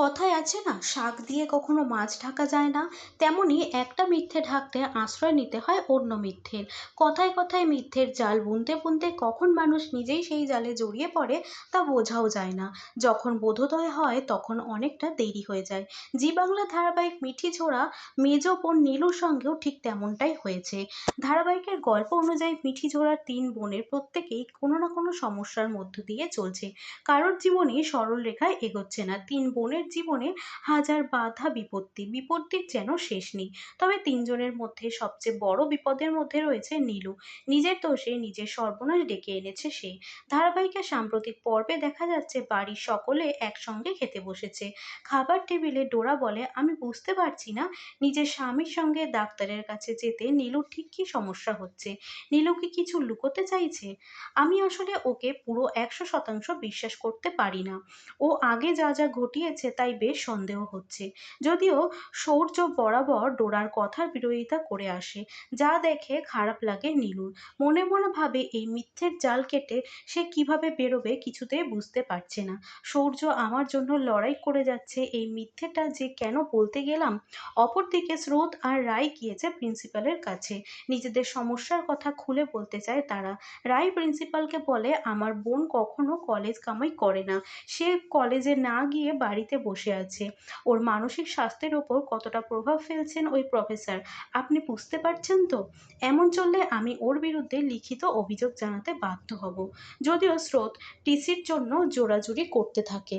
কথায় আছে না, শাক দিয়ে কখনো মাছ ঢাকা যায় না, তেমনি একটা মিথ্যে ঢাকতে আশ্রয় নিতে হয় অন্য মিথ্যের। কথায় কথায় মিথ্যের জাল বুনতে বুনতে কখন মানুষ নিজেই সেই জালে জড়িয়ে পড়ে তা বোঝাও যায় না। যখন বোধোদয় হয় তখন অনেকটা দেরি হয়ে যায়। জি বাংলা ধারাবাহিক মিঠি ঝোড়া, মেজ বোন নীলুর সঙ্গেও ঠিক তেমনটাই হয়েছে। ধারাবাহিকের গল্প অনুযায়ী মিঠি ঝোড়ার তিন বোনের প্রত্যেকেই কোনো না কোনো সমস্যার মধ্য দিয়ে চলছে। কারোর জীবনে সরল রেখায় এগোচ্ছে না। তিন বোনের জীবনে হাজার বাধা বিপত্তি, বিপত্তির যেন শেষ নেই। তবে তিনজনের মধ্যে সবচেয়ে বড় বিপদের মধ্যে রয়েছে নীলু। নিজের দোষে নিজের সর্বনাশ ডেকে এনেছে সে। ধারাবাহিকের সাম্প্রতিক পর্বে দেখা যাচ্ছে, বাড়ির সকলে একসঙ্গে খেতে বসেছে। খাবার টেবিলে ডোরা বলে, আমি বুঝতে পারছি না, নিজের স্বামীর সঙ্গে ডাক্তারের কাছে যেতে নীলুর ঠিক কী সমস্যা হচ্ছে? নীলু কি কিছু লুকোতে চাইছে? আমি আসলে ওকে পুরো একশো শতাংশ বিশ্বাস করতে পারি না। ও আগে যা যা ঘটিয়েছে তাই বেশ সন্দেহ হচ্ছে। যদিও শৌর্য বরাবর ডোরার কথার বিরোধিতা করে আসে, যা দেখে খারাপ লাগে নীলুর। মনে মনে ভাবে এই মিথ্যের জাল কেটে সে কীভাবে বেরোবে কিছুতেই বুঝতে পারছে না। সৌর্য আমার জন্য লড়াই করে যাচ্ছে, এই মিথ্যেটা যে কেন বলতে গেলাম? অপরদিকে স্রোত আর রায় গিয়েছে প্রিন্সিপালের কাছে। নিজেদের সমস্যার কথা খুলে বলতে চায় তারা। রায় প্রিন্সিপালকে বলে, আমার বোন কখনো কলেজ কামাই করে না। সে কলেজে না গিয়ে বাড়িতে বসে আছে। ওর মানসিক স্বাস্থ্যের ওপর কতটা প্রভাব ফেলছেন ওই প্রফেসর আপনি বুঝতে পারছেন তো? এমন চললে আমি ওর বিরুদ্ধে লিখিত অভিযোগ জানাতে বাধ্য হব। যদিও স্রোত, টিসির জন্য জোরাজুরি করতে থাকে।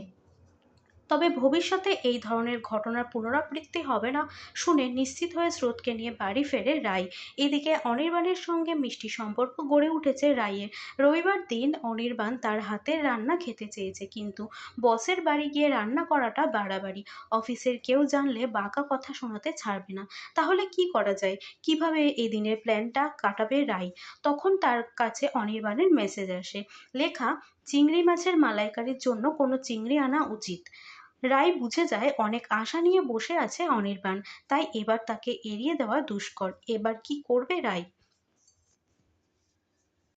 তবে ভবিষ্যতে এই ধরনের ঘটনার পুনরাবৃত্তি হবে না শুনে নিশ্চিত হয়ে স্রোতকে নিয়ে বাড়ি ফেরে রাই। এদিকে অনির্বাণের সঙ্গে মিষ্টি সম্পর্ক গড়ে উঠেছে রাইয়ের। রবিবার দিন অনির্বাণ তার হাতের রান্না খেতে চেয়েছে কিন্তু বসের বাড়ি গিয়ে রান্না করাটা বাড়াবাড়ি। অফিসের কেউ জানলে বাঁকা কথা শোনাতে ছাড়বে না। তাহলে কি করা যায়? কীভাবে এই দিনের প্ল্যানটা কাটাবে রাই? তখন তার কাছে অনির্বাণের মেসেজ আসে। লেখা, চিংড়ি মাছের মালাইকারির জন্য কোনো চিংড়ি আনা উচিত। রায় বুঝে যায় অনেক আশা নিয়ে বসে আছে অনির্বাণ। তাই এবার তাকে এড়িয়ে দেওয়া দুষ্কর। এবার কি করবে রায়?